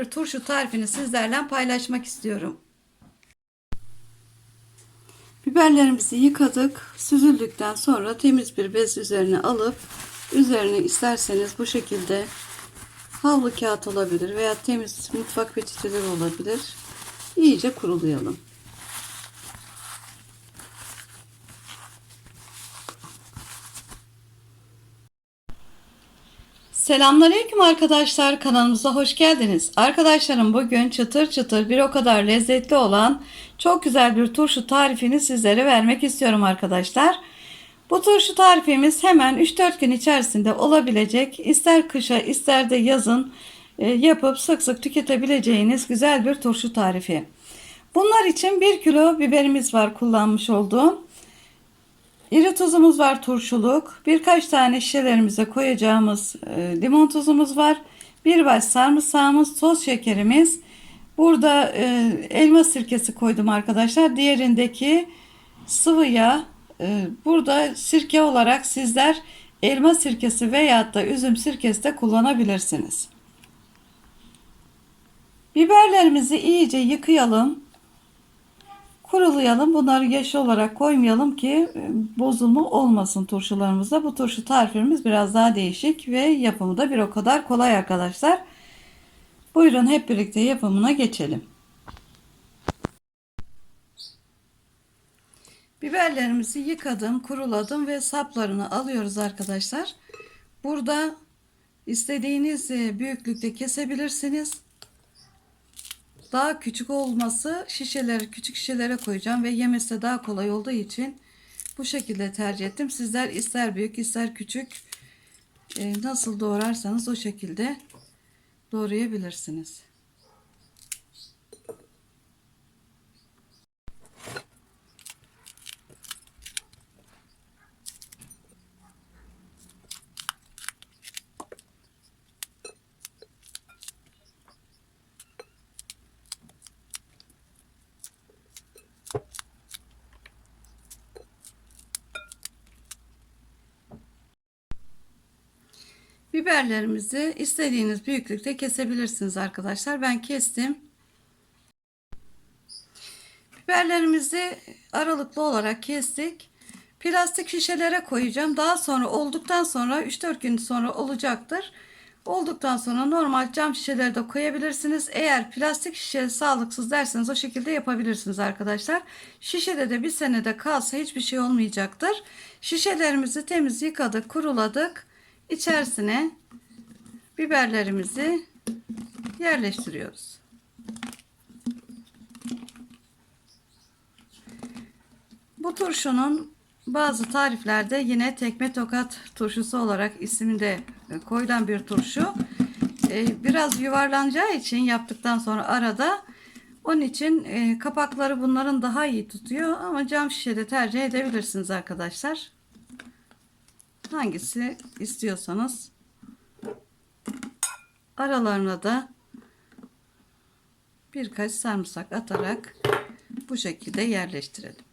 bir turşu tarifini sizlerle paylaşmak istiyorum. Biberlerimizi yıkadık. Süzüldükten sonra temiz bir bez üzerine alıp üzerine isterseniz bu şekilde havlu kağıt olabilir veya temiz mutfak peçeteleri olabilir. İyice kurulayalım. Selamünaleyküm arkadaşlar kanalımıza hoş geldiniz. Arkadaşlarım bugün çıtır çıtır bir o kadar lezzetli olan çok güzel bir turşu tarifini sizlere vermek istiyorum arkadaşlar. Bu turşu tarifimiz hemen 3-4 gün içerisinde olabilecek ister kışa ister de yazın e, yapıp sık sık tüketebileceğiniz güzel bir turşu tarifi. Bunlar için 1 kilo biberimiz var kullanmış olduğum. İri tuzumuz var turşuluk. Birkaç tane şişelerimize koyacağımız e, limon tuzumuz var. Bir baş sarımsağımız, toz şekerimiz. Burada e, elma sirkesi koydum arkadaşlar. Diğerindeki sıvı yağ. E, burada sirke olarak sizler elma sirkesi veyahut da üzüm sirkesi de kullanabilirsiniz. Biberlerimizi iyice yıkayalım kurulayalım. Bunları yaş olarak koymayalım ki e, bozulma olmasın turşularımızda. Bu turşu tarifimiz biraz daha değişik ve yapımı da bir o kadar kolay arkadaşlar. Buyurun hep birlikte yapımına geçelim. Biberlerimizi yıkadım, kuruladım ve saplarını alıyoruz arkadaşlar. Burada istediğiniz e, büyüklükte kesebilirsiniz daha küçük olması şişeleri küçük şişelere koyacağım ve yemesi daha kolay olduğu için bu şekilde tercih ettim. Sizler ister büyük ister küçük e, nasıl doğrarsanız o şekilde doğrayabilirsiniz. Biberlerimizi istediğiniz büyüklükte kesebilirsiniz arkadaşlar. Ben kestim. Biberlerimizi aralıklı olarak kestik. Plastik şişelere koyacağım. Daha sonra olduktan sonra 3-4 gün sonra olacaktır. Olduktan sonra normal cam şişeleri de koyabilirsiniz. Eğer plastik şişe sağlıksız derseniz o şekilde yapabilirsiniz arkadaşlar. Şişede de bir senede kalsa hiçbir şey olmayacaktır. Şişelerimizi temiz yıkadık, kuruladık. İçerisine biberlerimizi yerleştiriyoruz. Bu turşunun bazı tariflerde yine tekme tokat turşusu olarak isminde koyulan bir turşu. Ee, biraz yuvarlanacağı için yaptıktan sonra arada onun için e, kapakları bunların daha iyi tutuyor ama cam şişede tercih edebilirsiniz arkadaşlar. Hangisi istiyorsanız aralarına da birkaç sarımsak atarak bu şekilde yerleştirelim.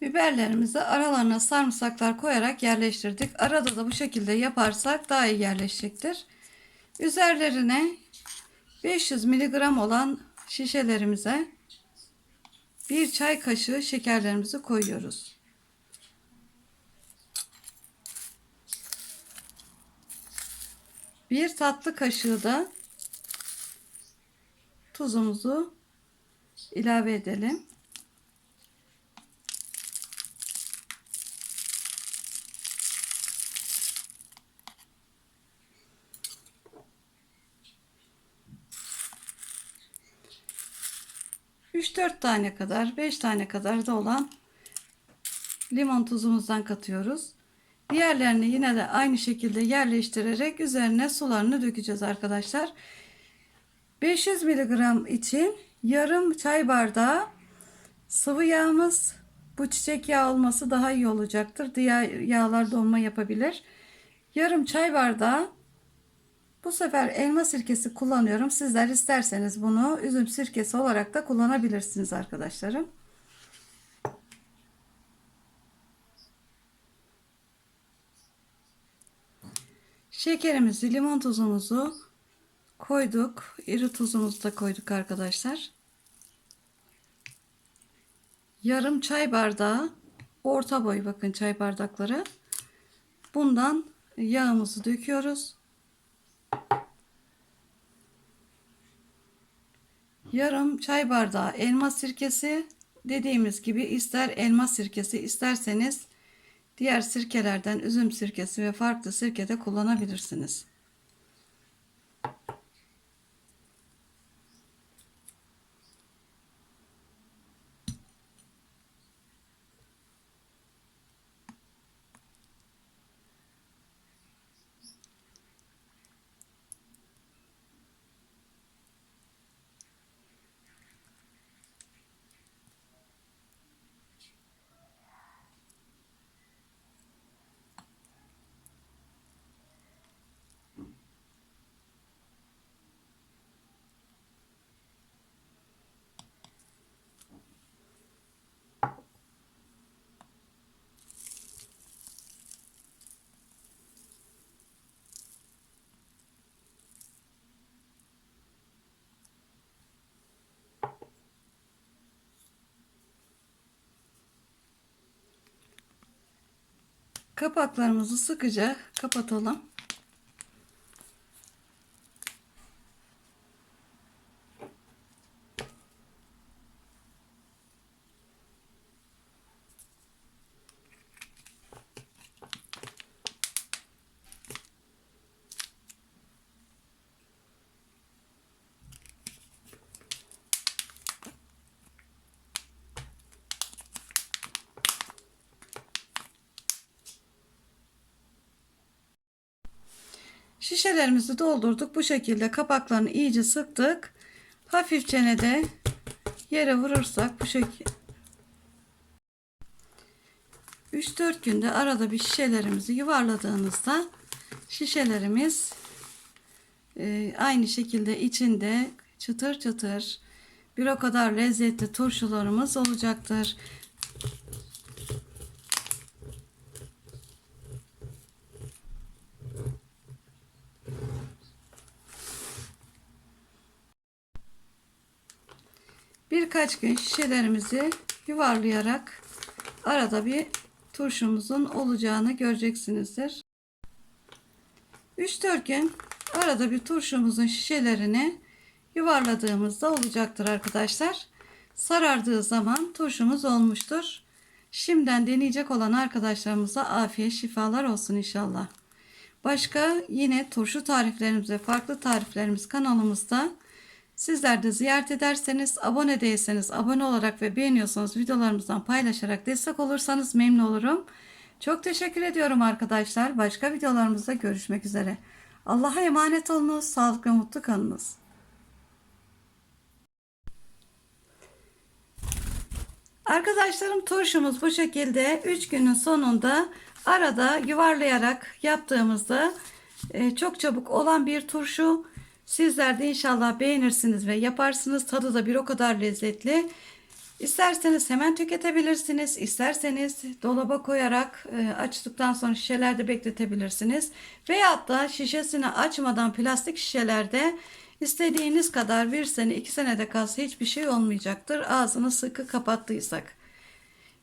Biberlerimizi aralarına sarımsaklar koyarak yerleştirdik. Arada da bu şekilde yaparsak daha iyi yerleşecektir. Üzerlerine 500 mg olan şişelerimize bir çay kaşığı şekerlerimizi koyuyoruz. Bir tatlı kaşığı da tuzumuzu ilave edelim. Üç dört tane kadar, beş tane kadar da olan limon tuzumuzdan katıyoruz. Diğerlerini yine de aynı şekilde yerleştirerek üzerine sularını dökeceğiz arkadaşlar. 500 mg için yarım çay bardağı sıvı yağımız bu çiçek yağı olması daha iyi olacaktır. Diğer yağlar donma yapabilir. Yarım çay bardağı bu sefer elma sirkesi kullanıyorum. Sizler isterseniz bunu üzüm sirkesi olarak da kullanabilirsiniz arkadaşlarım. Şekerimizi, limon tuzumuzu koyduk. İri tuzumuzu da koyduk arkadaşlar. Yarım çay bardağı orta boy bakın çay bardakları. Bundan yağımızı döküyoruz. Yarım çay bardağı elma sirkesi dediğimiz gibi ister elma sirkesi isterseniz diğer sirkelerden üzüm sirkesi ve farklı sirke de kullanabilirsiniz. Kapaklarımızı sıkıca kapatalım. Şişelerimizi doldurduk. Bu şekilde kapaklarını iyice sıktık. Hafifçe de yere vurursak bu şekilde 3-4 günde arada bir şişelerimizi yuvarladığınızda şişelerimiz e, aynı şekilde içinde çıtır çıtır bir o kadar lezzetli turşularımız olacaktır. Birkaç gün şişelerimizi yuvarlayarak arada bir turşumuzun olacağını göreceksinizdir. 3-4 gün arada bir turşumuzun şişelerini yuvarladığımızda olacaktır arkadaşlar. Sarardığı zaman turşumuz olmuştur. Şimdiden deneyecek olan arkadaşlarımıza afiyet şifalar olsun inşallah. Başka yine turşu tariflerimiz ve farklı tariflerimiz kanalımızda Sizler de ziyaret ederseniz, abone değilseniz, abone olarak ve beğeniyorsanız videolarımızdan paylaşarak destek olursanız memnun olurum. Çok teşekkür ediyorum arkadaşlar. Başka videolarımızda görüşmek üzere. Allah'a emanet olunuz. Sağlıklı mutlu kalınız. Arkadaşlarım turşumuz bu şekilde 3 günün sonunda arada yuvarlayarak yaptığımızda e, çok çabuk olan bir turşu. Sizler de inşallah beğenirsiniz ve yaparsınız. Tadı da bir o kadar lezzetli. İsterseniz hemen tüketebilirsiniz. İsterseniz dolaba koyarak e, açtıktan sonra şişelerde bekletebilirsiniz. Veyahut da şişesini açmadan plastik şişelerde istediğiniz kadar bir sene iki senede kalsa hiçbir şey olmayacaktır. Ağzını sıkı kapattıysak.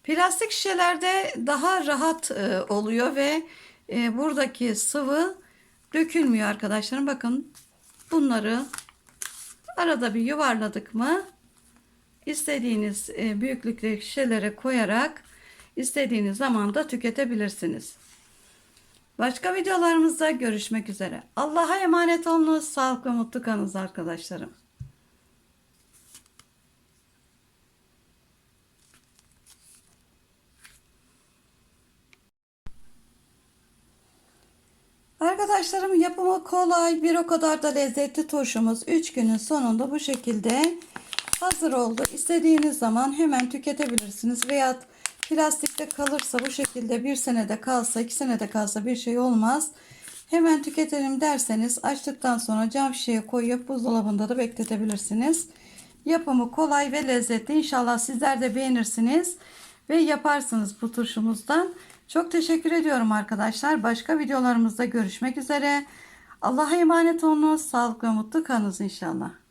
Plastik şişelerde daha rahat e, oluyor ve e, buradaki sıvı dökülmüyor arkadaşlarım. Bakın bunları arada bir yuvarladık mı istediğiniz e, büyüklükteki şişelere koyarak istediğiniz zaman da tüketebilirsiniz. Başka videolarımızda görüşmek üzere. Allah'a emanet olunuz. Sağlıklı mutlu kalınız arkadaşlarım. Arkadaşlarım yapımı kolay bir o kadar da lezzetli turşumuz 3 günün sonunda bu şekilde hazır oldu. İstediğiniz zaman hemen tüketebilirsiniz veya plastikte kalırsa bu şekilde bir senede kalsa iki senede kalsa bir şey olmaz. Hemen tüketelim derseniz açtıktan sonra cam şişeye koyup buzdolabında da bekletebilirsiniz. Yapımı kolay ve lezzetli. İnşallah sizler de beğenirsiniz ve yaparsınız bu turşumuzdan. Çok teşekkür ediyorum arkadaşlar. Başka videolarımızda görüşmek üzere. Allah'a emanet olunuz. Sağlıklı ve mutlu kalınız inşallah.